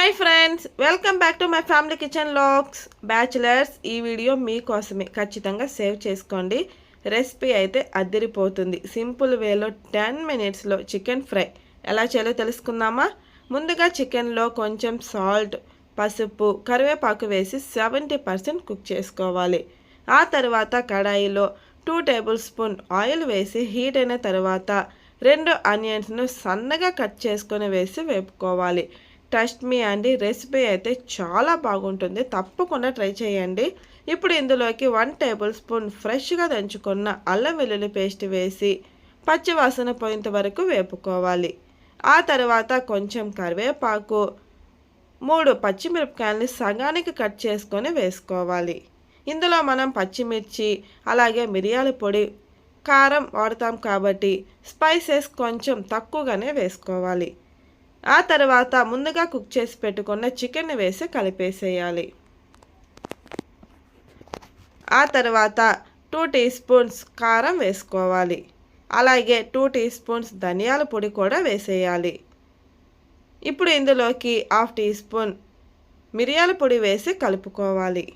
Hi friends welcome back to my family kitchen lakhs bachelors ఈ video మీకోసమే ఖచ్చితంగా save చేసుకోండి. రెసిపీ అయితే అద్దరిపోతుంది సింపుల్ వేలో టెన్ మినిట్స్లో చికెన్ ఫ్రై ఎలా చేయాలో తెలుసుకుందామా? ముందుగా చికెన్లో కొంచెం సాల్ట్ పసుపు కరివేపాకు వేసి సెవెంటీ పర్సెంట్ కుక్ చేసుకోవాలి. ఆ తర్వాత కడాయిలో టూ టేబుల్ స్పూన్ ఆయిల్ వేసి హీట్ అయిన తర్వాత రెండు ఆనియన్స్ను సన్నగా కట్ చేసుకొని వేసి వేపుకోవాలి. ట్రస్ట్ మీ అండి రెసిపీ అయితే చాలా బాగుంటుంది. తప్పకుండా ట్రై చేయండి. ఇప్పుడు ఇందులోకి వన్ టేబుల్ స్పూన్ ఫ్రెష్గా దంచుకున్న అల్లం వెల్లుల్లి పేస్ట్ వేసి పచ్చివాసన పోయేంత వరకు వేపుకోవాలి. ఆ తర్వాత కొంచెం కరివేపాకు మూడు పచ్చిమిరపకాయలని సగానికి కట్ చేసుకొని వేసుకోవాలి. ఇందులో మనం పచ్చిమిర్చి అలాగే మిరియాల పొడి కారం వాడతాం కాబట్టి స్పైసెస్ కొంచెం తక్కువగానే వేసుకోవాలి. ఆ తర్వాత ముందుగా కుక్ చేసి పెట్టుకున్న చికెన్ వేసి కలిపేసేయాలి. ఆ తర్వాత టూ టీ స్పూన్స్ కారం వేసుకోవాలి. అలాగే టూ టీ స్పూన్స్ ధనియాల పొడి కూడా వేసేయాలి. ఇప్పుడు ఇందులోకి హాఫ్ టీ స్పూన్ మిరియాల పొడి వేసి కలుపుకోవాలి.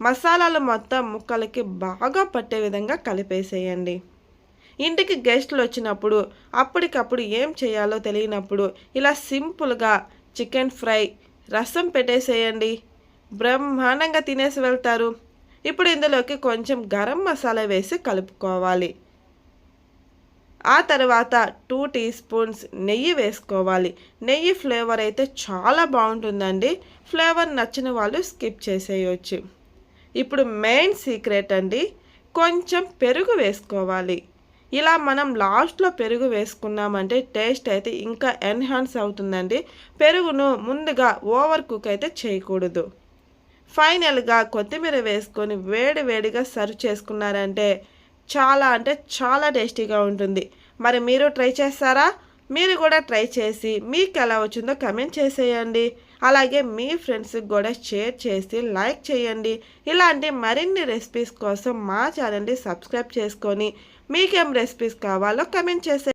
మసాలాలు మొత్తం ముక్కలకి బాగా పట్టే విధంగా కలిపేసేయండి. ఇంటికి గెస్ట్లు వచ్చినప్పుడు అప్పటికప్పుడు ఏం చేయాలో తెలియనప్పుడు ఇలా సింపుల్గా చికెన్ ఫ్రై రసం పెట్టేసేయండి. బ్రహ్మాండంగా తినేసి వెళ్తారు. ఇప్పుడు ఇందులోకి కొంచెం గరం మసాలా వేసి కలుపుకోవాలి. ఆ తర్వాత టూ టీ స్పూన్స్ నెయ్యి వేసుకోవాలి. నెయ్యి ఫ్లేవర్ అయితే చాలా బాగుంటుందండి. ఫ్లేవర్ నచ్చిన వాళ్ళు స్కిప్ చేసేయచ్చు. ఇప్పుడు మెయిన్ సీక్రెట్ అండి. కొంచెం పెరుగు వేసుకోవాలి. ఇలా మనం లాస్ట్లో పెరుగు వేసుకున్నామంటే టేస్ట్ అయితే ఇంకా ఎన్హాన్స్ అవుతుందండి. పెరుగును ముందుగా ఓవర్ కుక్ అయితే చేయకూడదు. ఫైనల్గా కొత్తిమీర వేసుకొని వేడి వేడిగా సర్వ్ చేసుకున్నారంటే చాలా అంటే చాలా టేస్టీగా ఉంటుంది. మరి మీరు ట్రై చేస్తారా? మీరు కూడా ట్రై చేసి మీకు ఎలా వచ్చిందో కమెంట్ చేసేయండి. అలాగే మీ ఫ్రెండ్స్కి కూడా షేర్ చేసి లైక్ చేయండి. ఇలాంటి మరిన్ని రెసిపీస్ కోసం మా ఛానల్ని సబ్స్క్రైబ్ చేసుకొని మీకేం రెసిపీస్ కావాలో కమెంట్ చేసే